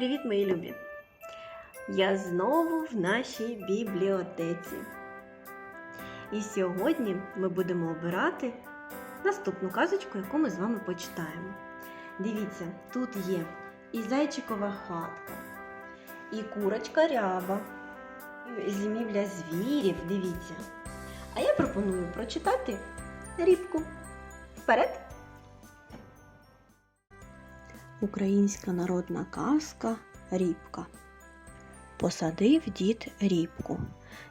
Привіт, мої любі! Я знову в нашій бібліотеці. І сьогодні ми будемо обирати наступну казочку, яку ми з вами почитаємо. Дивіться, тут є і зайчикова хатка, і курочка ряба, і зімівля звірів. Дивіться. А я пропоную прочитати рібку. Вперед! Українська народна казка Рібка. Посадив дід рібку,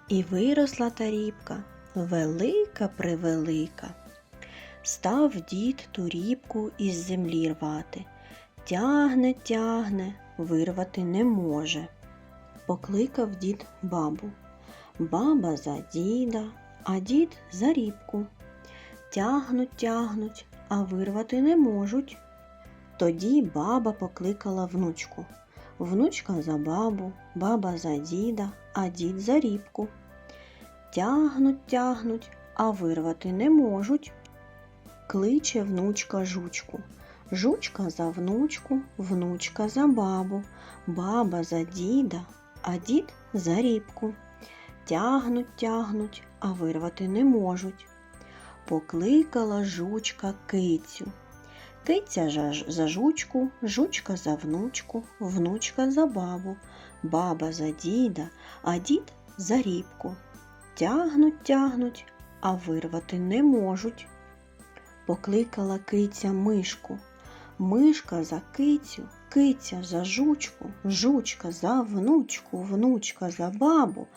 і виросла та рібка велика превелика. Став дід ту рібку із землі рвати. Тягне, тягне, вирвати не може. Покликав дід бабу. Баба за діда, а дід за рібку. Тягнуть, тягнуть, а вирвати не можуть. Тоді баба покликала внучку. Внучка за бабу, баба за діда, а дід за рібку. Тягнуть, тягнуть, а вирвати не можуть. Кличе внучка жучку. Жучка за внучку, внучка за бабу, баба за діда, а дід за рібку. Тягнуть, тягнуть, а вирвати не можуть. Покликала жучка кицю. Киця за жучку, жучка за внучку, внучка за бабу, баба за діда, а дід за рібку. Тягнуть, тягнуть, а вирвати не можуть. Покликала киця мишку. Мишка за кицю, киця за жучку, жучка за внучку, внучка за бабу,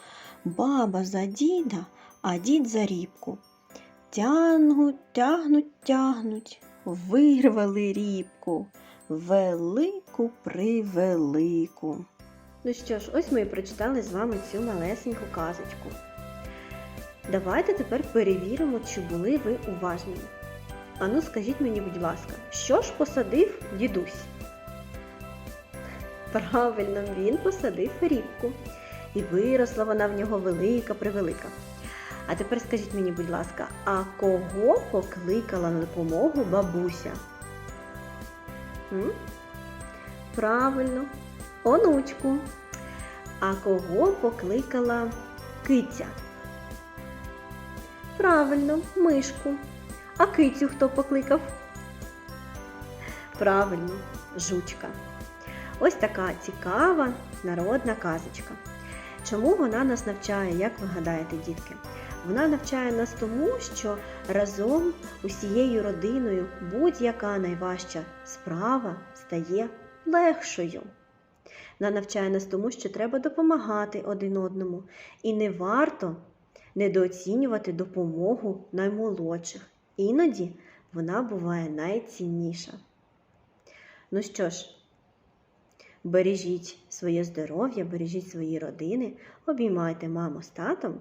баба за діда, а дід за рібку. Тягнуть, тягнуть, тягнуть, вирвали рібку, велику превелику. Ну що ж, ось ми і прочитали з вами цю малесеньку казочку. Давайте тепер перевіримо, чи були ви уважними. Ану, скажіть мені, будь ласка, що ж посадив дідусь? Правильно, він посадив рібку. І виросла вона в нього велика превелика. А тепер скажіть мені, будь ласка, а кого покликала на допомогу бабуся? М? Правильно, онучку. А кого покликала киця? Правильно, мишку. А кицю хто покликав? Правильно, жучка. Ось така цікава народна казочка. Чому вона нас навчає, як ви гадаєте, дітки? Вона навчає нас тому, що разом усією родиною будь-яка найважча справа стає легшою. Вона навчає нас тому, що треба допомагати один одному, і не варто недооцінювати допомогу наймолодших. Іноді вона буває найцінніша. Ну що ж, бережіть своє здоров'я, бережіть свої родини, обіймайте маму з татом.